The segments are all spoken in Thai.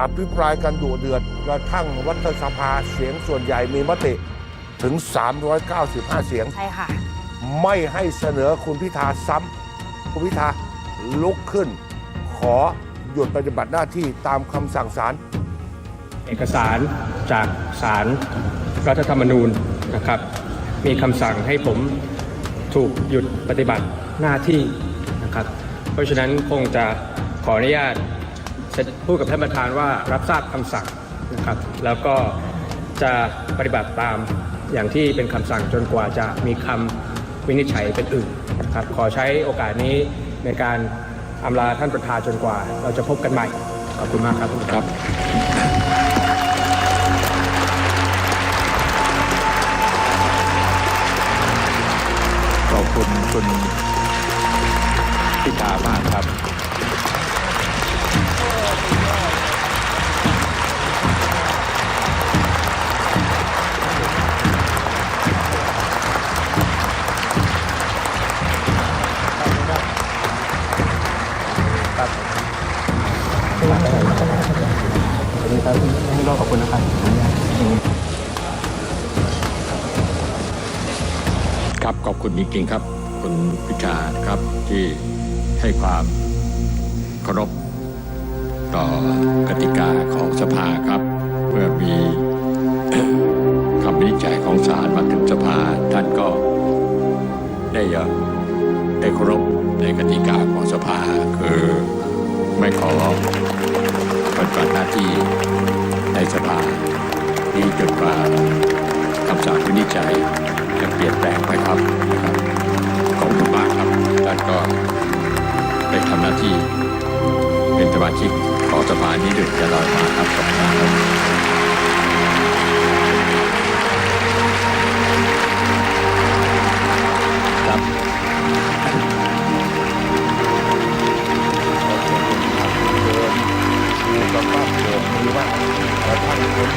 อภิปรายกันดุเดือดกระทั่งวัฒสภาเสียงส่วนใหญ่มีมติถึง 395 เสียง ใช่ค่ะ ไม่ให้เสนอคุณพิธาซ้ำคุณพิธาลุกขึ้น ขอหยุดปฏิบัติหน้าที่ตามคำสั่งศาลเอกสารจากศาลรัฐธรรมนูญนะครับ มีคำสั่งให้ผมถูกหยุดปฏิบัติหน้าที่นะครับ เพราะฉะนั้นคงจะขออนุญาต พูดกับท่านประธานว่ารับทราบคำสั่งนะครับ แล้วก็จะปฏิบัติตามอย่างที่เป็นคำสั่งจนกว่าจะมีคำวินิจฉัยเป็นอื่นนะครับ ขอใช้โอกาสนี้ในการอำลาท่านประธานจนกว่า เราจะพบกันใหม่ ขอบคุณมากครับครับ ขอบคุณคุณพิธามากครับ ครับขอบคุณนะครับครับขอบคุณจริงๆครับ คุณพิชาครับที่ให้ความเคารพต่อกติกาของสภาครับ เมื่อมีคำวินิจฉัยของศาลมาถึงสภาท่านก็ได้เอ่อได้เคารพ ในกติกาของสภาคือไม่ขอปฏิบัติหน้าที่ในสภานี้จนกว่าคำสั่งวินิจฉัยจะเปลี่ยนแปลงไปครับนะครับขอบคุณมากครับท่านก็ได้ทำหน้าที่เป็นสมาชิกของสภานี้โดยตลอดมาครับขอบคุณมาครับ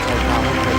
Gracias.